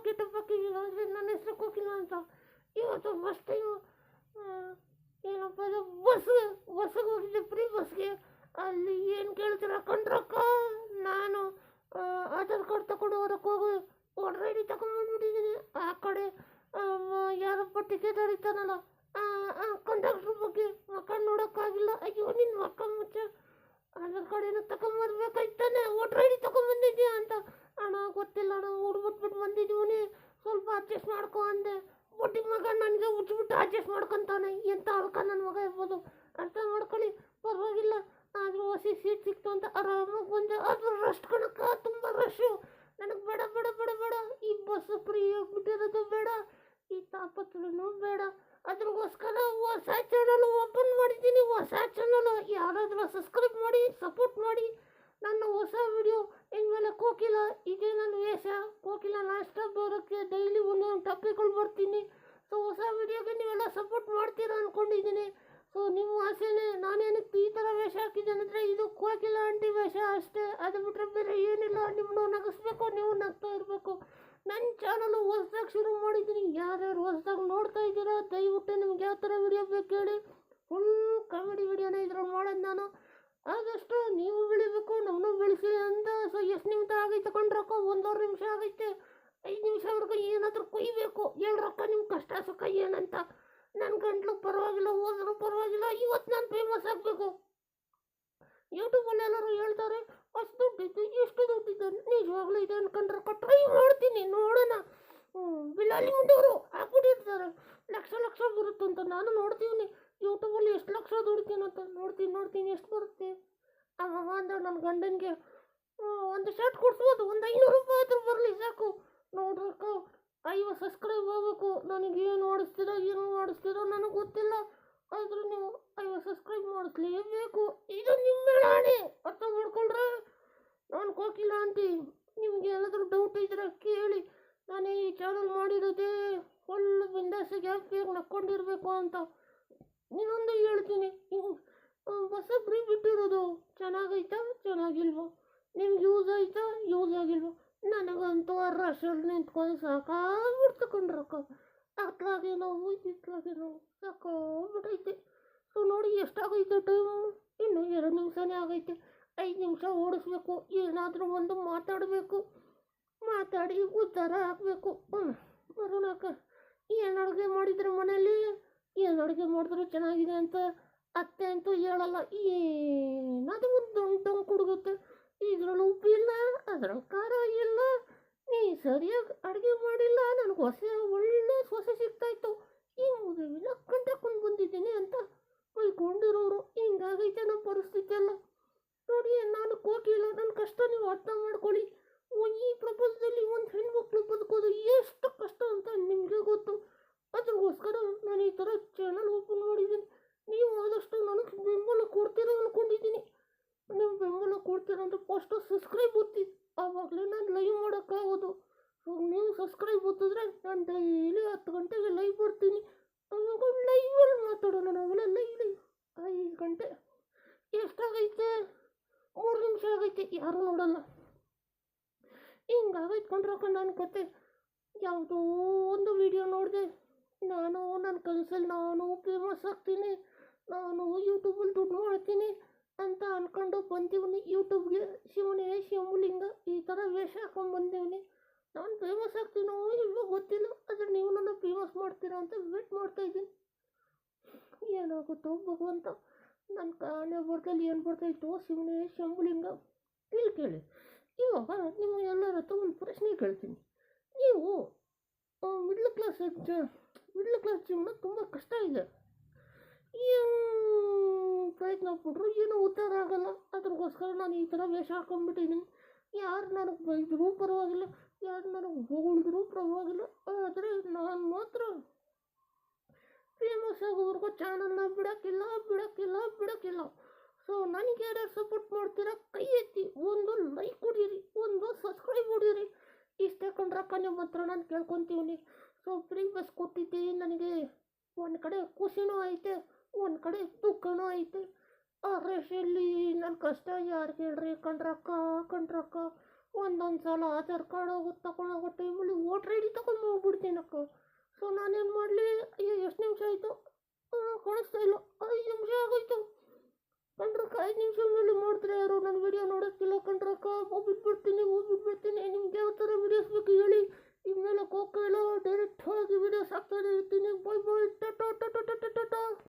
ಟಪಕ್ಕಿ ಟಪಕ್ಕಿ ಅಂದರೆ ನನ್ನ ಹೆಸರು ಕೋಕಿಲ ಅಂತ. ಇವತ್ತು ಬಸ್ ಟೈಮು ಏನಪ್ಪ ಅದು ಬಸ್, ಬಸ್ಸಿಗೆ ಹೋಗಿದ್ದೆ ಫ್ರೀ ಬಸ್ಗೆ ಅಲ್ಲಿ ಏನು ಕೇಳ್ತೀರ ಕಣ್ರಕ್ಕ ನಾನು ಆಧಾರ್ ಕಾರ್ಡ್ ತಗೊಂಡು ಹೊರಕ್ಕೆ ಹೋಗಿ ವೋಟರ್ ಐ ಡಿ ತಗೊಂಡ್ಬಂದ್ಬಿಟ್ಟಿದ್ದೀನಿ ಆ ಕಡೆ ಯಾರಪ್ಪ ಟಿಕೆಟ್ ಹರಿತಾನಲ್ಲ ಕಂಡಕ್ಟ್ರ್ ಬಗ್ಗೆ ಮಕ್ಕ ನೋಡೋಕ್ಕಾಗಿಲ್ಲ. ಅಯ್ಯೋ ನಿನ್ನ ಮಕ್ಕ ಮುಚ್ಚ. ಆಧಾರ್ ಕಾರ್ಡ್ ಏನೋ ತಗೊಂಬರ್ಬೇಕಾಯ್ತಾನೆ ವೋಟರ್ ಐ ಡಿ ತಗೊಂಬಂದಿದ್ಯಾ ಅಂತ. ಅಣ್ಣ, ಗೊತ್ತಿಲ್ಲ ಅಣ್ಣ. ಅಡ್ಜಸ್ಟ್ ಮಾಡ್ಕೊ ಅಂದೆ. ಬುಟ್ಟಿ ಮಗ ನನಗೆ ಉಚ್ಬಿಟ್ಟು ಅಡ್ಜಸ್ಟ್ ಮಾಡ್ಕೊತಾನೆ. ಎಂತ ಅಳ್ಕ ನನ್ನ ಮಗ ಇರ್ಬೋದು? ಅರ್ಥ ಮಾಡ್ಕೊಳ್ಳಿ. ಪರವಾಗಿಲ್ಲ. ಆದರೂ ಹೊಸಿ ಸೀಟ್ ಸಿಕ್ತು ಅಂತ ಆರಾಮಾಗಿ ಬಂದೆ. ಅದು ರಶ್ ಕಣಕ್ಕ, ತುಂಬ ರಶ್ಶು ನನಗೆ ಬೇಡ ಬೇಡ ಬೇಡ ಬೇಡ. ಈ ಬಸ್ ಫ್ರೀ ಆಗಿಬಿಟ್ಟಿರೋದು ಬೇಡ. ಈ ತಾಪತ್ರನೂ ಬೇಡ. ಅದ್ರಗೋಸ್ಕರ ಹೊಸ ಚಾನಲ್ ಓಪನ್ ಮಾಡಿದ್ದೀನಿ. ಹೊಸ ಚಾನಲ್ ಯಾರಾದರೂ ಸಬ್ಸ್ಕ್ರೈಬ್ ಮಾಡಿ ಸಪೋರ್ಟ್ ಮಾಡಿ. ನನ್ನ ಹೊಸ ವಿಡಿಯೋ ಇನ್ಮೇಲೆ ಕೋಕಿಲ, ಇದೇ ನನ್ನ ವೇಷ. ಕೋಕಿಲ ನಾಷ್ಟ ಬರೋಕ್ಕೆ ಡೈಲಿ ಒಂದೊಂದು ಟಾಪಿಕ್ಗಳು ಬರ್ತೀನಿ. ಸೊ ಹೊಸ ವಿಡಿಯೋಗೆ ನೀವೆಲ್ಲ ಸಪೋರ್ಟ್ ಮಾಡ್ತೀರಾ ಅಂದ್ಕೊಂಡಿದ್ದೀನಿ ಸೊ ನಿಮ್ಮ ಆಸೆನೇ ನಾನೇನಕ್ಕೆ ಈ ಥರ ವೇಷ ಹಾಕಿದ್ದೇನೆ ಅಂದರೆ ಇದು ಕೋಕಿಲ ಆಂಟಿ ವೇಷ ಅಷ್ಟೇ. ಅದು ಬಿಟ್ಟರೆ ಬೇರೆ ಏನಿಲ್ಲ. ನಿಮ್ಮನ್ನು ನಗಿಸ್ಬೇಕು, ನೀವು ನಗ್ತಾ ಇರಬೇಕು. ನನ್ನ ಚಾನಲ್ ಹೊಸ್ದಾಗಿ ಶುರು ಮಾಡಿದ್ದೀನಿ. ಯಾರ್ಯಾರು ಹೊಸ್ದಾಗಿ ನೋಡ್ತಾ ಇದ್ದೀರಾ, ದಯವಿಟ್ಟು ನಿಮ್ಗೆ ಯಾವ ಥರ ವಿಡಿಯೋ ಬೇಕು ಹೇಳಿ. ಫುಲ್ ಕಾಮಿಡಿ ವಿಡಿಯೋನ ಇದ್ರಲ್ಲಿ ಮಾಡೋದು ನಾನು. ಆದಷ್ಟು ನೀವು ಬೆಳಿಬೇಕು ನಮ್ಮನ್ನು ಬೆಳೆಸಿ ಅಂತ. ಸೊ ಎಷ್ಟು ನಿಮಿಷ ಆಗೈತೆ ಕೊಂಡ್ರಕ್ಕ ಒಂದೂವರೆ ನಿಮಿಷ ಆಗೈತೆ. ಐದು ನಿಮಿಷವರೆಗೂ ಏನಾದರೂ ಕೊಯ್ಬೇಕು. ರೊಕ್ಕ ನಿಮ್ಮ ಕಷ್ಟ ಸುಖ ಏನಂತ. ನನ್ನ ಗಂಟ್ಲು ಪರವಾಗಿಲ್ಲ ಹೋದ್ರೂ ಪರವಾಗಿಲ್ಲ. ಇವತ್ತು ನಾನು ಫೇಮಸ್ ಆಗಬೇಕು. ಯೂಟ್ಯೂಬಲ್ಲಿ ಎಲ್ಲರೂ ಹೇಳ್ತಾರೆ, ಅಷ್ಟು ದುಡ್ಡಿದ್ದು ಎಷ್ಟು ದುಡ್ಡಿದ್ದು ನಿಜವಾಗ್ಲೂ ಇದೆ ಅನ್ಕೊಂಡ್ರಕ್ಕ ಟ್ರೈ ಮಾಡ್ತೀನಿ, ನೋಡೋಣ. ಬಿಲಾಲಿ ಮುಂಡವರು ಹಾಕ್ಬಿಟ್ಟಿರ್ತಾರೆ. ಲಕ್ಷ ಲಕ್ಷ ಬರುತ್ತಂತ ನಾನು ನೋಡ್ತೀನಿ. ಯೂಟ್ಯೂಬಲ್ಲಿ ಎಷ್ಟು ಲಕ್ಷ ದುಡಿತೀನಂತ. ಅಂದ್ರೆ ನನ್ನ ಗಂಡನಿಗೆ ಒಂದು ಶರ್ಟ್ ಕೊಡ್ಸ್ಬೋದು ಒಂದು ಐನೂರು ರೂಪಾಯಿ ಆದರೂ ಬರಲಿ, ಸಾಕು. ನೋಡ್ರಕ್ಕ ಐವತ್ತು ಸಬ್ಸ್ಕ್ರೈಬ್ ಆಗಬೇಕು. ನನಗೆ ಏನು ಮಾಡಿಸ್ತೀರೋ ಏನು ಮಾಡಿಸ್ತೀರೋ ನನಗೆ ಗೊತ್ತಿಲ್ಲ. ಆದರೂ ನೀವು ಐವತ್ತು ಸಬ್ಸ್ಕ್ರೈಬ್ ಮಾಡಿಸ್ಲೇಬೇಕು. ಇದು ನಿಮ್ಮ ಮೇಳಾಣೆ ಅರ್ಥ ಮಾಡ್ಕೊಳ್ರೆ? ನಾನು ಕೋಕಿಲ್ಲ ಅಂತಿ ನಿಮ್ಗೆ ಏನಾದರೂ ಡೌಟ್ ಇದ್ರೆ ಕೇಳಿ. ನಾನು ಈ ಚಾನಲ್ ಮಾಡಿರೋದೇ ಫುಲ್ ಬಿಂದಾಸಿಗೆ ಯಾಕೆ ನಕ್ಕೊಂಡಿರಬೇಕು ಅಂತ. ಇನ್ನೊಂದು ಹೇಳ್ತೀನಿ. ಫ್ರೀ ಬಿಟ್ಟಿರೋದು ಚೆನ್ನಾಗೈತಾ ಚೆನ್ನಾಗಿಲ್ವೋ? ನಿಮ್ಗೆ ಯೂಸ್ ಆಯ್ತಾ ಯೂಸ್ ಆಗಿಲ್ವೋ? ನನಗಂತೂ ಆ ರಶಲ್ಲಿ ನಿಂತ್ಕೊಂಡು ಸಾಕಾಗ್ಬಿಡ್ತು ಕೊಂಡ್ರಕ್ಕ ಅತ್ಲಾಗೆ ನೋವು ಇತ್ಲಾಗೆ ನೋವು. ಸಾಕಾಗ್ಬಿಟ್ಟೈತೆ ಸೊ ನೋಡಿ, ಎಷ್ಟಾಗೈತೆ ಟೈಮು ಇನ್ನು ಎರಡು ನಿಮಿಷನೇ ಆಗೈತೆ. ಐದು ನಿಮಿಷ ಓಡಿಸ್ಬೇಕು. ಏನಾದರೂ ಒಂದು ಮಾತಾಡಬೇಕು. ಮಾತಾಡಿ ಉದ್ಧಾರ ಹಾಕಬೇಕು. ಬರೋಣಕ್ಕ ಏನು ಅಡುಗೆ ಮಾಡಿದ್ರೆ ಮನೇಲಿ? ಏನು ಅಡುಗೆ ಮಾಡಿದ್ರು? ಚೆನ್ನಾಗಿದೆ ಅಂತ? ಅತ್ತೆ ಅಂತೂ ಹೇಳಲ್ಲ, ಏನದು ಒಂದು ದೊಡ್ಡ ದೊಂಗ್ ಕುಡುಗುತ್ತೆ ಇದ್ರಲ್ಲಿ ಉಪ್ಪಿಲ್ಲ ಅದ್ರಲ್ಲಿ ಖಾರ ಇಲ್ಲ. ನೀ ಸರಿಯಾಗಿ ಅಡುಗೆ ಮಾಡಿಲ್ಲ, ನನಗೆ ಹೊಸ, ಒಳ್ಳೆ ಸೊಸೆ ಸಿಗ್ತಾಯಿತ್ತು ಈ ಮದುವೆ ನಕ್ಕಂಟಕೊಂಡು ಬಂದಿದ್ದೀನಿ ಅಂತ ಬೈಕೊಂಡಿರೋರು ಹಿಂಗಾಗೈತೆ ನಮ್ಮ ಪರಿಸ್ಥಿತಿ ಎಲ್ಲ ನೋಡಿ, ನಾನು ಕೋಕಿಲ್ಲ ನನ್ನ ಕಷ್ಟ ನೀವು ಅರ್ಥ ಮಾಡ್ಕೊಳ್ಳಿ ಒ- ಈ ಪ್ರಪಂಚದಲ್ಲಿ ಒಂದು ಹೆಣ್ಮಕ್ಳು ಬದುಕೋದು ಎಷ್ಟು ಕಷ್ಟ ಅಂತ ನಿಮಗೆ ಗೊತ್ತು ಅದ್ರಗೋಸ್ಕರ ನಾನು ಈ ಥರ ಚಾನಲ್ ಓಪನ್ ಮಾಡಿದ್ದೀನಿ ನೀವು ಆದಷ್ಟು ನನಗೆ ಬೆಂಬಲ ಕೊಡ್ತೀರ ಅಂದ್ಕೊಂಡಿದ್ದೀನಿ ನೀವು ಬೆಂಬಲ ಕೊಡ್ತೀರ ಫಸ್ಟು ಸಬ್ಸ್ಕ್ರೈಬ್ ಒತ್ತಿ, ಆವಾಗಲೇ ನಾನು ಲೈವ್ ಮಾಡೋಕ್ಕಾಗೋದು ನೀವು ಸಬ್ಸ್ಕ್ರೈಬ್ ಒತ್ತಿದ್ರೆ ನಾನು ಡೈಲಿ ಹತ್ತು ಗಂಟೆಗೆ ಲೈವ್ ಬರ್ತೀನಿ ಅವಾಗ ಲೈವಲ್ಲಿ ಮಾತಾಡೋಣ ನಾವೆಲ್ಲ ಲೈವ್ ಲೈವ್ ಐದು ಗಂಟೆ. ಎಷ್ಟಾಗೈತೆ? ಮೂರು ನಿಮಿಷ ಆಗೈತೆ. ಯಾರೂ ನೋಡಲ್ಲ. ಹಿಂಗಾಗೈತೆ ಕೊಂಡ್ರಕ್ಕ ನನ್ನ ಕತೆ. ಯಾವುದೋ ಒಂದು ವಿಡಿಯೋ ನೋಡಿದೆ. ನಾನು ನನ್ನ ಕನಸಲ್ಲಿ ನಾನು ಫೇಮಸ್ ಆಗ್ತೀನಿ. ನಾನು ಯೂಟ್ಯೂಬಲ್ಲಿ ದುಡ್ಡು ಮಾಡ್ತೀನಿ ಅಂತ ಅಂದ್ಕೊಂಡು ಬಂದಿವ್ನಿ. ಯೂಟ್ಯೂಬ್ಗೆ ಶಿವನೇ ಶಿವಲಿಂಗ ಈ ಥರ ವೇಷ ಹಾಕೊಂಡು ಬಂದಿವ್ನಿ. ನಾನು ಫೇಮಸ್ ಆಗ್ತೀನೋ ಇಲ್ವೋ ಗೊತ್ತಿಲ್ಲ, ಆದರೆ ನೀವು ನನ್ನ ಫೇಮಸ್ ಮಾಡ್ತೀರಾ ಅಂತ ವೇಟ್ ಮಾಡ್ತಾ ಇದ್ದೀನಿ. ಏನಾಗುತ್ತೋ ಭಗವಂತ ನನ್ನ ಕಾಣೆ ಬರ್ತಲ್ಲಿ ಏನು ಬರ್ತಾಯಿತ್ತು ಶಿವನೇ ಶಂಭುಲಿಂಗ ಇಲ್ಲಿ ಕೇಳಿ. ಇವಾಗ ನಿಮ್ಮ ಎಲ್ಲರ ಹತ್ರ ಒಂದು ಪ್ರಶ್ನೆ ಕೇಳ್ತೀನಿ. ನೀವು ಮಿಡ್ಲ್ ಕ್ಲಾಸ್ ಮಿಡ್ಲ್ ಕ್ಲಾಸ್ ಜೀವನ ತುಂಬ ಕಷ್ಟ ಇದೆ. ಏನು ಪ್ರಯತ್ನ ಪಟ್ಟರು ಏನೂ ಉದ್ಧಾರ ಆಗಲ್ಲ. ಅದ್ರಗೋಸ್ಕರ ನಾನು ಈ ಥರ ವೇಷ ಹಾಕೊಂಡ್ಬಿಟ್ಟಿದ್ದೀನಿ. ಯಾರು ನನಗೆ ಬೈದರೂ ಪರವಾಗಿಲ್ಲ, ಯಾರು ನನಗೆ ಹೊಗಳಿದ್ರು ಪರವಾಗಿಲ್ಲ. ಆದರೆ ನಾನು ಮಾತ್ರ ಫೇಮಸ್ ಆಗೋವರೆಗೂ ಚಾನಲ್ನ ಬಿಡೋಕ್ಕಿಲ್ಲ ಬಿಡೋಕ್ಕಿಲ್ಲ ಬಿಡೋಕ್ಕಿಲ್ಲ. ಸೊ ನನಗೆ ಯಾರ್ಯಾರು ಸಪೋರ್ಟ್ ಮಾಡ್ತೀರಾ, ಕೈ ಎತ್ತಿ ಒಂದು ಲೈಕ್ ಕೊಡಿರಿ, ಒಂದು ಸಬ್ಸ್ಕ್ರೈಬ್ ಹೊಡೀರಿ ಇಷ್ಟೇ ಕೊಂಡ್ರಕ್ಕ ನಿಮ್ಮ ಹತ್ರ ನಾನು ಕೇಳ್ಕೊತೀವಿ ಸೊ ಫ್ರೀ ಬಸ್ ಕೊಟ್ಟಿದ್ದೆ ನನಗೆ ಒಂದು ಕಡೆ ಖುಷಿನೂ ಐತೆ. ಒಂದು ಕಡೆ ದುಃಖನೂ ಐತೆ. ಆ ರೇಷಲ್ಲಿ ನನ್ನ ಕಷ್ಟ ಯಾರು ಹೇಳ್ರಿ ಕಣ್ರಕ್ಕ ಕಣ್ರಕ್ಕ ಒಂದೊಂದು ಸಲ ಆಧಾರ್ ಕಾರ್ಡ್ ಹೋಗಿ ತಗೊಂಡೋಗೋ ಟೈಮಲ್ಲಿ ವೋಟ್ರ್ ಐ ಡಿ ತಗೊಂಡು ಹೋಗ್ಬಿಡ್ತೀನಕ್ಕ. ಸೊ ನಾನೇನು ಮಾಡಲಿ? ಅಯ್ಯೋ ಎಷ್ಟು ನಿಮಿಷ ಆಯಿತು? ಕಾಣಿಸ್ತಾ ಇಲ್ಲ. ಐದು ನಿಮಿಷ ಆಗೋಯ್ತು. ಕಣ್ರಕ್ಕ ಐದು ನಿಮಿಷ ಮೇಲೆ ಮಾಡಿದ್ರೆ ಯಾರು ನನ್ನ